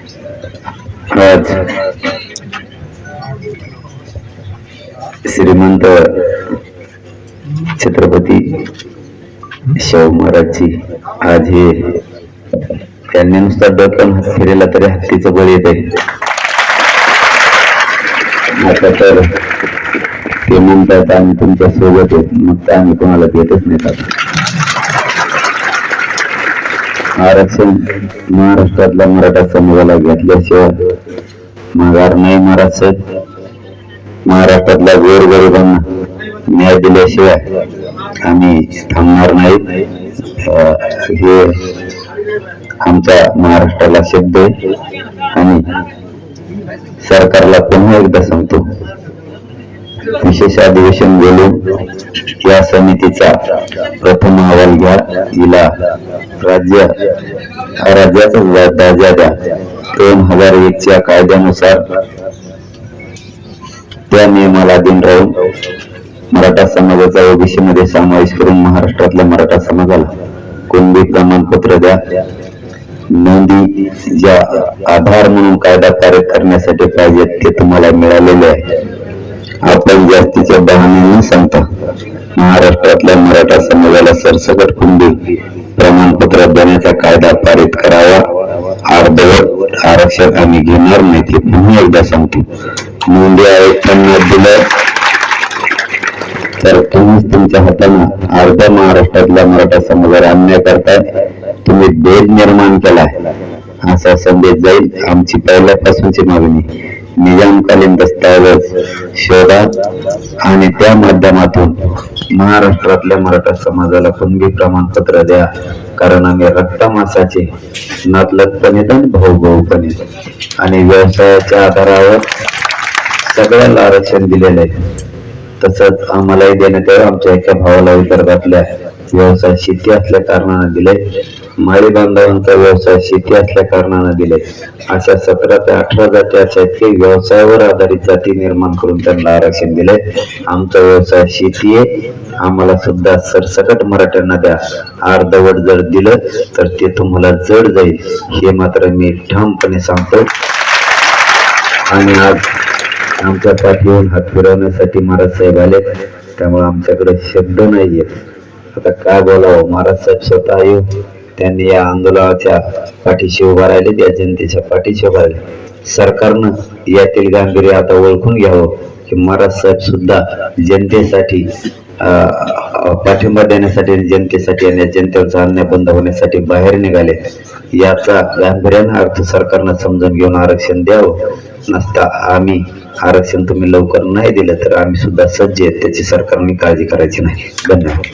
आज श्रीमंत छत्रपती शाहू महाराजची आज हे त्यांनी नुसता डोक्यावर हात फिरेला तरी हत्तीचं बळ येत आहे आता तर ते म्हणतात आम्ही तुमच्यासोबत आहेत. मग आम्ही कोणाला देतच नाही. आता आरक्षण महाराष्ट्रातल्या मराठा समाजाला घेतल्याशिवाय माघार नाही महाराज साहेब. महाराष्ट्रातल्या गोरगरिबांना न्याय दिल्याशिवाय आम्ही थांबणार नाही. हे आमच्या महाराष्ट्राला शब्द आहे. आणि सरकारला पुन्हा एकदा सांगतो विशेष अधिवेशन बोलून या समितीचा प्रथम अहवाल घ्या. हिला राज्य राज्याचा दर्जा द्या. दोन हजार एकच्या कायद्यानुसार त्या नियमाला अधीन राहून मराठा समाजाचा ओबीसीमध्ये समावेश करून महाराष्ट्रातल्या मराठा समाजाला कुणबी प्रमाणपत्र द्या. नोंदी ज्या आधार म्हणून कायदा कार्य करण्यासाठी पाहिजेत ते तुम्हाला मिळालेले आहे. आपण जास्तीच्या बहाणे न सांगता. महाराष्ट्रातल्या मराठा समाजाला सरसकट कुंडी प्रमाणपत्र देण्याचा कायदा पारित करावा. अर्धवट आरक्षण आम्ही घेणार नाही ते पुन्हा एकदा सांगतो. नोंदी आयुक्तांना दिलं. तर तुम्हीच तुमच्या हातानं अर्ध्या महाराष्ट्रातल्या मराठा समाजावर अन्याय करताय. तुम्ही भेद निर्माण केलाय. असा संदेश जाईल आमची पहिल्यापासूनची मागणी. निजामकालीन दस्तावेज शोधा आणि त्या माध्यमातून महाराष्ट्रातल्या मराठा समाजाला कुणबी प्रमाणपत्र द्या. कारण आम्ही रक्तमासाचे नातलग पण येत आणि व्यवसायाच्या आधारावर सगळ्याला आरक्षण दिलेलं आहे. तसंच आम्हालाही देण्यात यावं. आमच्या एका भावाला विदर्भातल्या व्यवसाय शेती असल्या कारणानं दिले. माळी बांधवांचा व्यवसाय शेती असल्या कारणानं दिले. अशा सतरा ते अठरा जाती अशा आहेत व्यवसायावर आधारित जाती निर्माण करून त्यांना आरक्षण दिले. आमचा व्यवसाय शेती आहे. आम्हाला सुद्धा सरसकट मराठ्यांना द्या. अर्धवट जर दिलं तर ते तुम्हाला जड जाईल. हे मात्र मी ठामपणे सांगतो. आणि आज आमच्या पाठीवरून हात फिरवण्यासाठी महाराज साहेब आले त्यामुळे आमच्याकडे शब्द नाहीये. आता काय बोलावं? महाराज साहेब स्वतः येऊन त्यांनी या आंदोलनाच्या पाठीशी उभा राहिले या जनतेच्या पाठीशी उभा राहिले. सरकारनं यातील गांभीर्य आता ओळखून घ्यावं की महाराज साहेब सुद्धा जनतेसाठी पाठिंबा देण्यासाठी आणि जनतेसाठी आणि जनतेवरचा चालण्या बंद होण्यासाठी बाहेर निघाले. याचा गांभीर्यानं अर्थ सरकारनं समजून घेऊन आरक्षण द्यावं. नसता आम्ही आरक्षण तुम्ही लवकर नाही दिलं तर आम्ही सुद्धा सज्ज आहेत. त्याची सरकारने काळजी करायची नाही. धन्यवाद.